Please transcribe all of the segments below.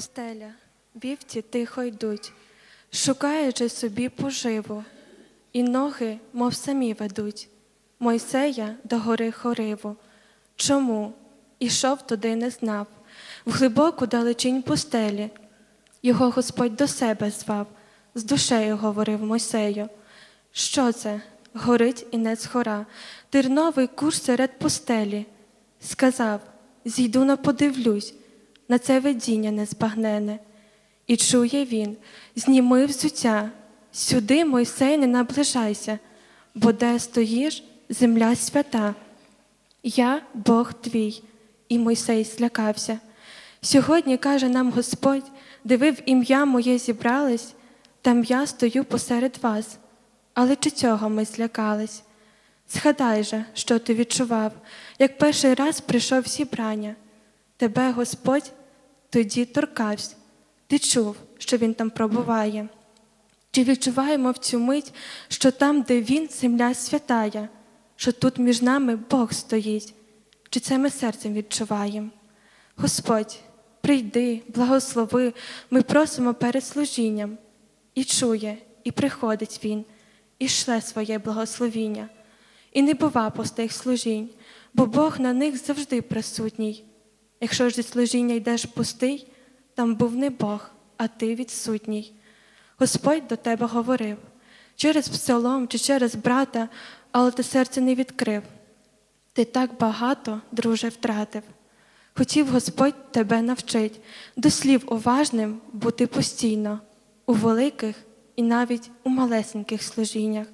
пустеля, вівці тихо йдуть, шукаючи собі поживу, і ноги, мов самі ведуть, Мойсея до гори Хориву. Чому? Ішов туди не знав, в глибоку далечінь пустелі. Його Господь до себе звав, з душею говорив Мойсею. Що це? Горить інець гора, терновий куш серед пустелі. Сказав: Зійду на подивлюсь, на це видіння незбагнене. І чує він, зніми взуття, сюди, Мойсей, не наближайся, бо де стоїш, земля свята. Я Бог твій, і Мойсей злякався. Сьогодні каже нам Господь, де ви в ім'я моє зібрались, там я стою посеред вас. Але чи цього ми злякались? Згадай же, що ти відчував, як перший раз прийшов зібрання. Тебе Господь тоді торкався, ти чув, що Він там пробуває. Чи відчуваємо в цю мить, що там, де Він, земля святая, що тут між нами Бог стоїть, чи це ми серцем відчуваємо? Господь, прийди, благослови, ми просимо перед служінням. І чує, і приходить Він, і шле своє благословіння. І не бува пустих служінь, бо Бог на них завжди присутній. Якщо ж зі служіння йдеш пустий, там був не Бог, а ти відсутній. Господь до тебе говорив через псалом чи через брата, але ти серце не відкрив. Ти так багато, друже, втратив. Хотів Господь тебе навчить, до слів уважним бути постійно, у великих і навіть у малесеньких служіннях.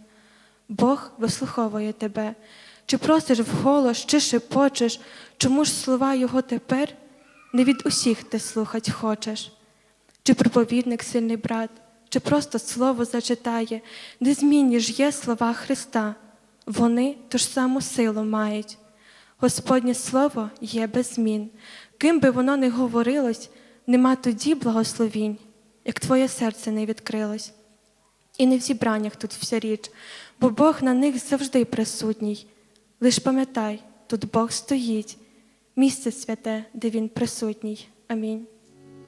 Бог вислуховує тебе, чи просиш вголос, чи шепочеш, чому ж слова Його тепер не від усіх ти слухать хочеш, чи проповідник сильний брат, чи просто слово зачитає, незмінні ж є слова Христа, вони ту ж саму силу мають. Господнє Слово є без змін. Ким би воно не говорилось, нема тоді благословінь, як твоє серце не відкрилось. І не в зібраннях тут вся річ, бо Бог на них завжди присутній. Лиш пам'ятай, тут Бог стоїть, місце святе, де Він присутній. Амінь.